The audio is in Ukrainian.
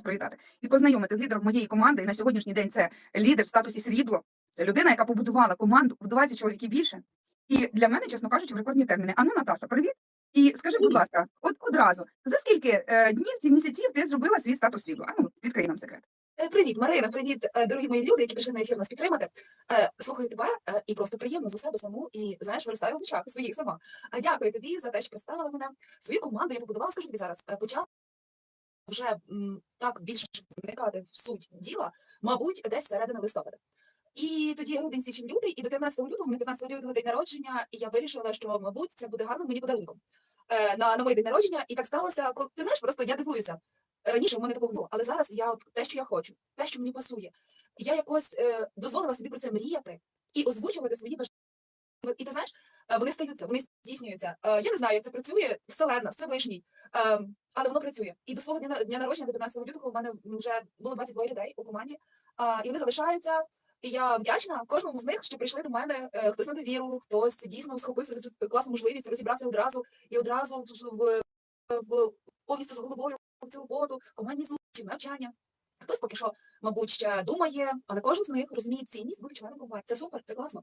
привітати і познайомити з лідером моєї команди. І на сьогоднішній день це лідер в статусі срібло. Це людина, яка побудувала команду у 20 чоловіків більше. І для мене, чесно кажучи, в рекордні терміни. Ану, Наташа, привіт. І скажи, будь ласка, от одразу за скільки е, днів чи місяців ти зробила свій статус срібло? Ану, відкрий нам секрет. Е, Привіт, Марина, привіт, е, дорогі мої люди, які прийшли на ефір нас підтримати. Е, Слухаю тебе і просто приємно за себе саму і знаєш, виростаю в очах своїх сама. Дякую тобі за те, що представила мене. Свою команду я побудувала, скажу тобі зараз, почала вже так більше вникати в суть діла, мабуть, десь середина листопада. І тоді грудень, січень, лютий, і до 15 лютого, на 15 лютого день народження, і я вирішила, що, мабуть, це буде гарним мені подарунком е, на, на мій день народження. І так сталося, коли ти знаєш, просто я дивуюся. Раніше в мене такого було, але зараз я от те, що я хочу, те, що мені пасує. Я якось е, дозволила собі про це мріяти і озвучувати свої бажання. І ти знаєш, е, вони стаються, вони здійснюються. Е, я не знаю, як це працює, вселенна, Всевишній, е, але воно працює. І до свого дня, дня народження, до 15 лютого, у мене вже було 22 людей у команді, а, і вони залишаються. І я вдячна кожному з них, що прийшли до мене. е, Хтось на довіру, хтось дійсно схопився за цю класну можливість, розібрався одразу і одразу в, в повністю з головою в цю роботу, командні зустрічі, навчання. Хтось поки що, мабуть, ще думає, але кожен з них розуміє цінність бути членом компанії. Це супер, це класно.